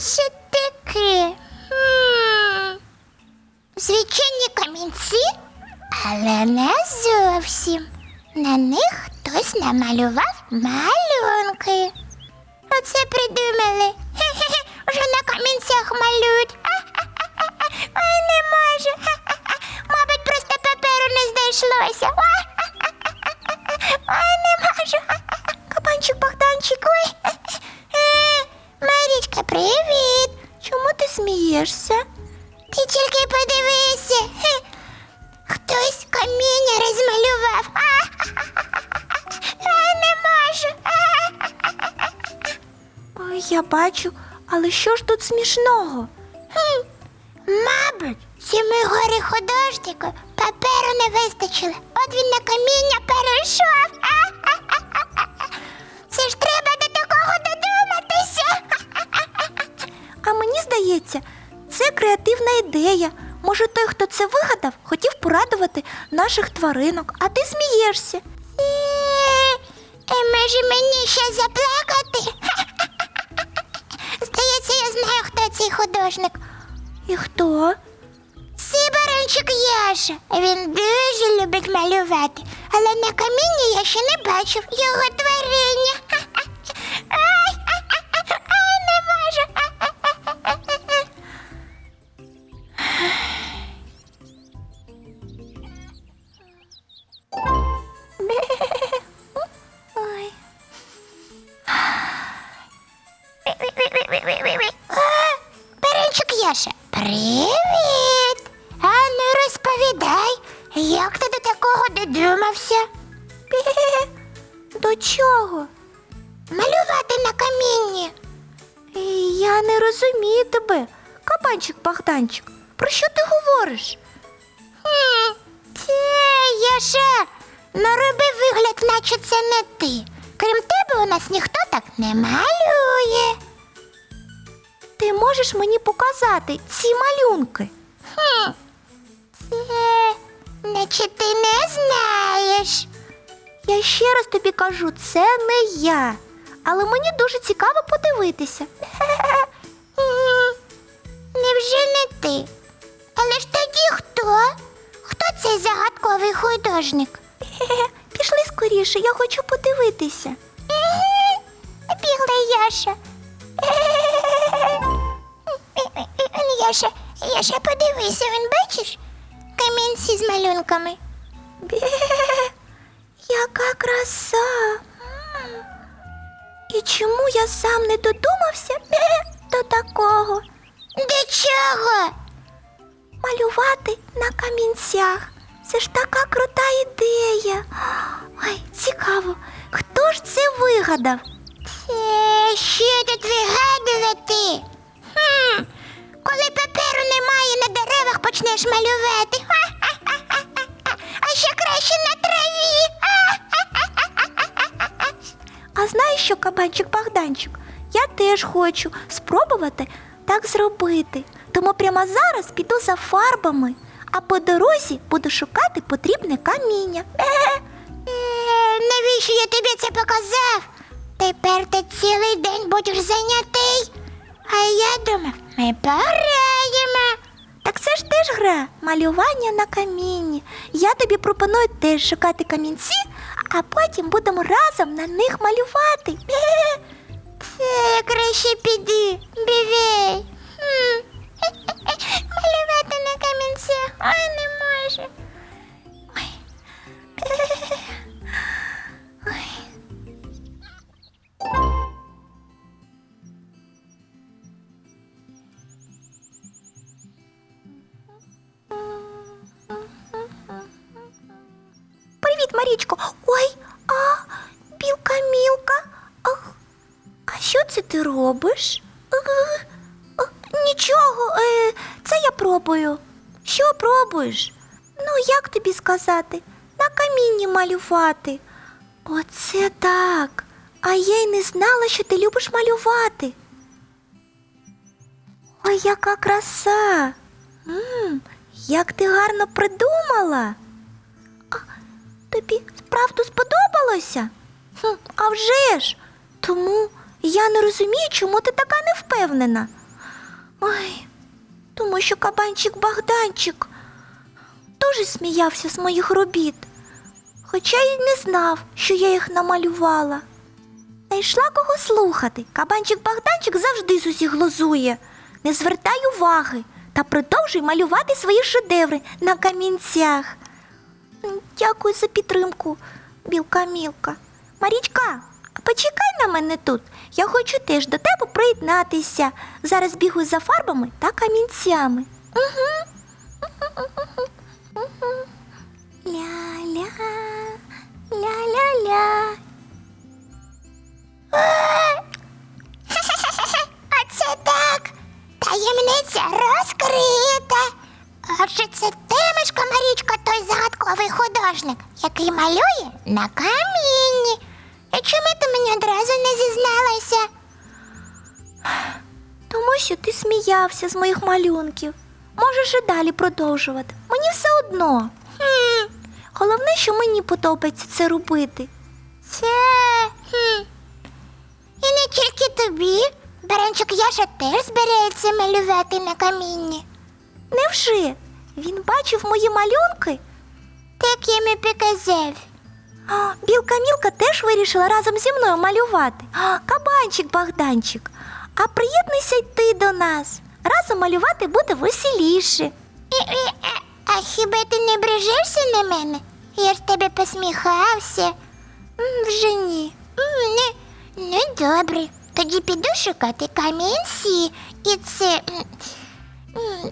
малюнки. таке? Звичайні камінці, але не зовсім. На них хтось намалював малюнки. Оце придумали. Привіт. Чому ти смієшся? Ти тільки подивися. Хтось каміння розмалював. Ай, не можу. Ой, я бачу, але що ж тут смішного? Хм, Мабуть, цьому горі художнику паперу не вистачило. От він на каміння перейшов. Це ідея. Може, той, хто це вигадав, хотів порадувати наших тваринок, а ти смієшся. Е, е, Може мені ще заплакати? Здається, я знаю, хто цей художник. І хто? Це баранчик Яша. Він дуже любить малювати, але на камінні я ще не бачив його творіння. Баранчик привіт! А ну розповідай, як ти до такого додумався? До чого? Малювати на камінні. Я не розумію тебе, кабанчик Богданчик. Про що ти говориш? Хм, Це Яша, ну роби вигляд, наче це не ти. Крім тебе у нас ніхто так не малює. Ти можеш мені показати ці малюнки? Хм, Це наче ти не знаєш. Я ще раз тобі кажу, це не я. Але мені дуже цікаво подивитися. Невже не ти? Але ж тоді хто? Хто цей загадковий художник? Пішли скоріше, я хочу подивитися. Бігла Яша. Яша, Яша, подивися, він бачиш? Камінці з малюнками. Бе, яка краса. М. І чому я сам не додумався бе, до такого? До чого? Малювати на камінцях. Це ж така крута ідея. Ой, цікаво, хто ж це вигадав? Це що тут вигадувати? Хм, коли паперу немає на деревах, почнеш малювати. Ха-ха-ха-ха-ха. А ще краще на траві. А знаєш що, кабанчик Богданчик? Я теж хочу спробувати так зробити. Тому прямо зараз піду за фарбами, а по дорозі буду шукати потрібне каміння. Е, Навіщо я тобі це показав? Тепер ти цілий день будеш зайнятий. А я думав, ми пограємо. Так це ж теж гра малювання на камінні. Я тобі пропоную теж шукати камінці, а потім будемо разом на них малювати. Е, Це я краще піди, Марічко. Ой, а білка мілка. Ах, а що це ти робиш? Е, е, Нічого, е, це я пробую. Що пробуєш? Ну, як тобі сказати? На камінні малювати. Оце так. А я й не знала, що ти любиш малювати. Ой, яка краса. м як ти гарно придумала. Тобі справді сподобалося? Хм, а вже ж. Тому я не розумію, чому ти така невпевнена. Ой, тому що кабанчик Богданчик дуже сміявся з моїх робіт, хоча й не знав, що я їх намалювала. Найшла кого слухати. Кабанчик Богданчик завжди з усіх глузує. Не звертай уваги та продовжуй малювати свої шедеври на камінцях. Дякую за підтримку, білка мілка. Марічка, почекай на мене тут. Я хочу теж до тебе приєднатися. Зараз бігаю за фарбами та камінцями. Угу. Ля-ля, художник, який малює на камінні. І чому ти мені одразу не зізналася? Тому що ти сміявся з моїх малюнків. Можеш і далі продовжувати. Мені все одно. Хм, Головне, що мені подобається це робити. це. Хм. І не тільки тобі. Баранчик Яша теж збирається малювати на камінні. Невже? Він бачив мої малюнки? Так я і показав. Білка Мілка теж вирішила разом зі мною малювати. Кабанчик Богданчик. А приєднуйся й ти до нас. Разом малювати буде веселіше. А- хіба ти не брижешся на мене? Я ж тебе посміхався. Вже ні. Не, ну добре. Тоді піду шукати камінці і це. м, м,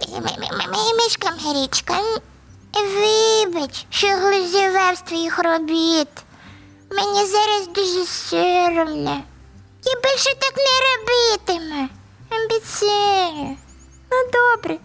Вибач, що глузіве з твоїх робіт. Мені зараз дуже соромно. Я більше так не робитиму. Амбіцію. Ну добре,